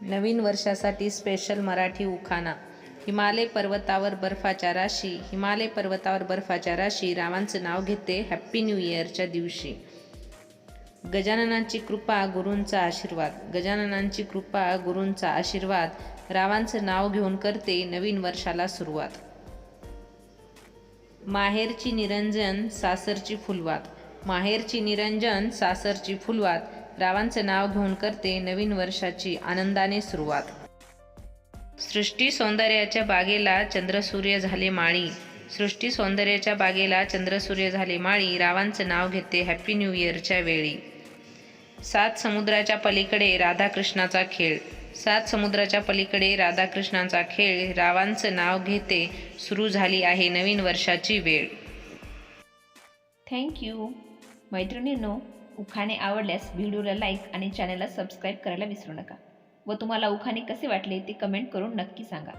नवीन वर्षासाठी स्पेशल मराठी उखाणा. हिमालय पर्वतावर बर्फाच्या राशी हिमालय पर्वतावर बर्फाच्या राशी रावांचं नाव घेते हॅप्पी न्यू इयरच्या दिवशी. गजाननांची कृपा गुरूंचा आशीर्वाद. गजाननांची कृपा गुरूंचा आशीर्वाद रावांचं नाव घेऊन करते नवीन वर्षाला सुरुवात. माहेरची निरंजन सासरची फुलवात. माहेरची निरंजन सासरची फुलवात. रावांचं नाव घेऊन करते नवीन वर्षाची आनंदाने सुरुवात. सृष्टी सौंदर्याच्या बागेला चंद्रसूर्य झाले माळी. सृष्टी सौंदर्याच्या बागेला चंद्रसूर्य झाले माळी रावांचं नाव घेते हॅप्पी न्यू इयरच्या वेळी. सात समुद्राच्या पलीकडे राधाकृष्णाचा खेळ. सात समुद्राच्या पलीकडे राधाकृष्णाचा खेळ रावांचं नाव घेते सुरू झाली आहे नवीन वर्षाची वेळ. थँक्यू मैत्रिणींनो उखाणे आवडल्यास व्हिडिओला लाईक आणि चॅनलला सबस्क्राईब करायला विसरू नका. व तुम्हाला उखाणे कसे वाटले ते कमेंट करून नक्की सांगा.